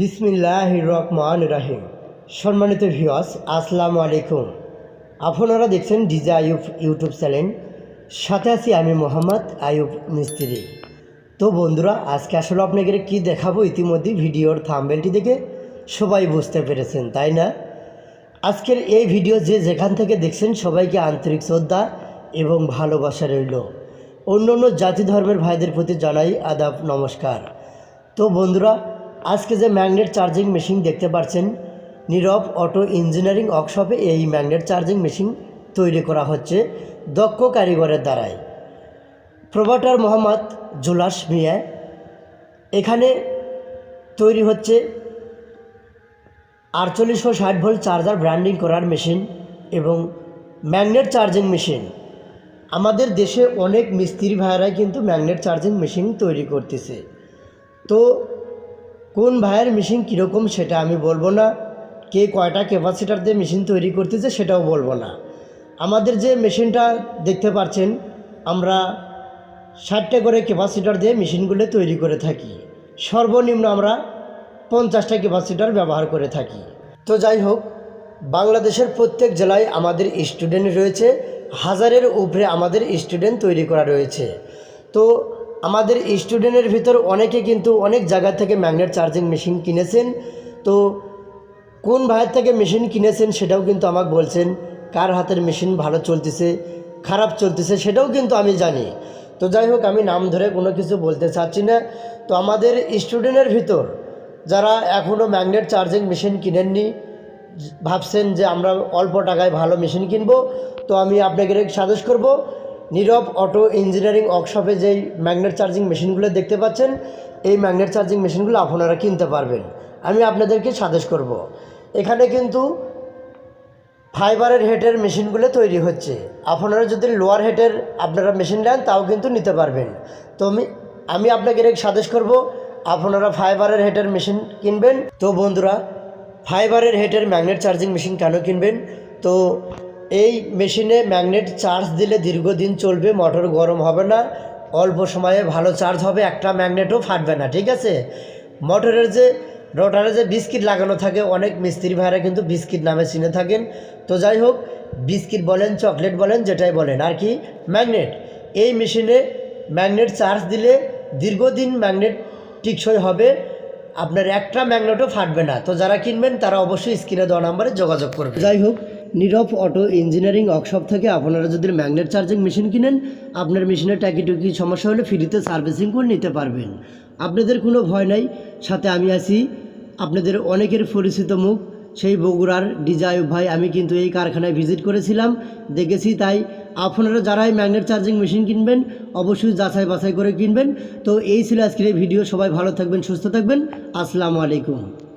বিসমিল্লাহ রহমান রাহিম সম্মানিত ভিওয়াস আসসালামু আলাইকুম। আপনারা দেখছেন ডিজে আয়ুব ইউটিউব চ্যানেল। সাথে আছি আমি মোহাম্মদ আয়ুব মিস্ত্রি। তো বন্ধুরা, আজকে আসলে আপনাকে কি দেখাবো? ইতিমধ্যে ভিডিওর থাম্বেলটি দেখে সবাই বুঝতে পেরেছেন, তাই না? আজকের এই ভিডিও যে যেখান থেকে দেখছেন, সবাইকে আন্তরিক শ্রদ্ধা এবং ভালোবাসা রইল। অন্য অন্য জাতি ধর্মের ভাইদের প্রতি জানাই আদাব, নমস্কার। তো বন্ধুরা আজকে যে ম্যাগনেট চার্জিং মেশিন দেখতে পাচ্ছেন নীরব অটো ইঞ্জিনিয়ারিং ওয়ার্কশপে এই ম্যাগনেট চার্জিং মেশিন তৈরি করা হচ্ছে দক্ষ কারিগরের দ্বারাই। প্রোভাটার মোহাম্মদ জুলাস মিয়া, এখানে তৈরি হচ্ছে আটচল্লিশশো ষাট ভোল্ট চার্জার ব্র্যান্ডিং করার মেশিন এবং ম্যাগনেট চার্জিং মেশিন। আমাদের দেশে অনেক মিস্ত্রি ভাইয়েরাই কিন্তু ম্যাগনেট চার্জিং মেশিন তৈরি করতেছে। তো কোন ভাইয়ের মেশিন কীরকম সেটা আমি বলব না। কে কয়টা ক্যাপাসিটার দিয়ে মেশিন তৈরি করতেছে সেটাও বলব না। আমাদের যে মেশিনটা দেখতে পাচ্ছেন, আমরা ষাটটা করে ক্যাপাসিটার দিয়ে মেশিনগুলো তৈরি করে থাকি। সর্বনিম্ন আমরা পঞ্চাশটা ক্যাপাসিটার ব্যবহার করে থাকি। তো যাই হোক, বাংলাদেশের প্রত্যেক জেলায় আমাদের স্টুডেন্ট রয়েছে, হাজারের উপরে আমাদের স্টুডেন্ট তৈরি করা রয়েছে। তো আমাদের স্টুডেন্টের ভিতর অনেকে কিন্তু অনেক জায়গা থেকে ম্যাগনেট চার্জিং মেশিন কিনেছেন। তো কোন ভাইয়ের থেকে মেশিন কিনেছেন সেটাও কিন্তু আমাকে বলছেন, কার হাতের মেশিন ভালো চলতেছে, খারাপ চলতেছে সেটাও কিন্তু আমি জানি। তো যাই হোক, আমি নাম ধরে কোনো কিছু বলতে চাচ্ছি না। তো আমাদের স্টুডেন্টের ভিতর যারা এখনও ম্যাগনেট চার্জিং মেশিন কিনেননি, ভাবছেন যে আমরা অল্প টাকায় ভালো মেশিন কিনবো, তো আমি আপনাকে সাজেস্ট করব নীরব অটো ইঞ্জিনিয়ারিং ওয়ার্কশপে যেই ম্যাগনেট চার্জিং মেশিনগুলো দেখতে পাচ্ছেন, এই ম্যাগনেট চার্জিং মেশিনগুলো আপনারা কিনতে পারবেন। আমি আপনাদেরকে সাজেস্ট করব। এখানে কিন্তু ফাইবারের হেডের মেশিনগুলো তৈরি হচ্ছে। আপনারা যদি লোয়ার হেডের আপনারা মেশিন নেন, তাও কিন্তু নিতে পারবেন। তো আমি আমি আপনাকে সাজেস্ট করব, আপনারা ফাইবারের হেডের মেশিন কিনবেন। তো বন্ধুরা ফাইবারের হেডের ম্যাগনেট চার্জিং মেশিন কেন কিনবেন? তো এই মেশিনে ম্যাগনেট চার্জ দিলে দীর্ঘদিন চলবে, মোটর গরম হবে না, অল্প সময়ে ভালো চার্জ হবে, একটা ম্যাগনেটও ফাটবে না, ঠিক আছে? মোটরের যে রোটারে যে বিস্কিট লাগানো থাকে, অনেক মিস্ত্রি ভাইরা কিন্তু বিস্কিট নামে চিনে থাকেন। তো যাই হোক, বিস্কিট বলেন, চকলেট বলেন, যেটাই বলেন, আর কি? ম্যাগনেট, এই মেশিনে ম্যাগনেট চার্জ দিলে দীর্ঘদিন ম্যাগনেট টিকসই হবে, আপনার একটা ম্যাগনেটও ফাটবে না। তো যারা কিনবেন, তারা অবশ্যই স্ক্রিনে দেওয়া নাম্বারে যোগাযোগ করবে যাই হোক নীরব অটো ইঞ্জিনিয়ারিং ওয়ার্কশপ থেকে আপনারা যদি ম্যাগনেট চার্জিং মেশিন কিনেন, আপনার মেশিনে টাকি সমস্যা হলে ফ্রিতে সার্ভিসিং করে নিতে পারবেন। আপনাদের কোনো ভয় নাই, সাথে আমি আছি। আপনাদের অনেকের পরিচিত মুখ, সেই বগুড়ার ডিজাইভ ভাই, আমি কিন্তু এই কারখানায় ভিজিট করেছিলাম, দেখেছি তাই। আপনারা যারাই ম্যাগনেট চার্জিং মেশিন কিনবেন, অবশ্যই যাচাই বাছাই করে কিনবেন। তো এই ছিল আজকের এই ভিডিও, সবাই ভালো থাকবেন, সুস্থ থাকবেন। আসসালামু আলাইকুম।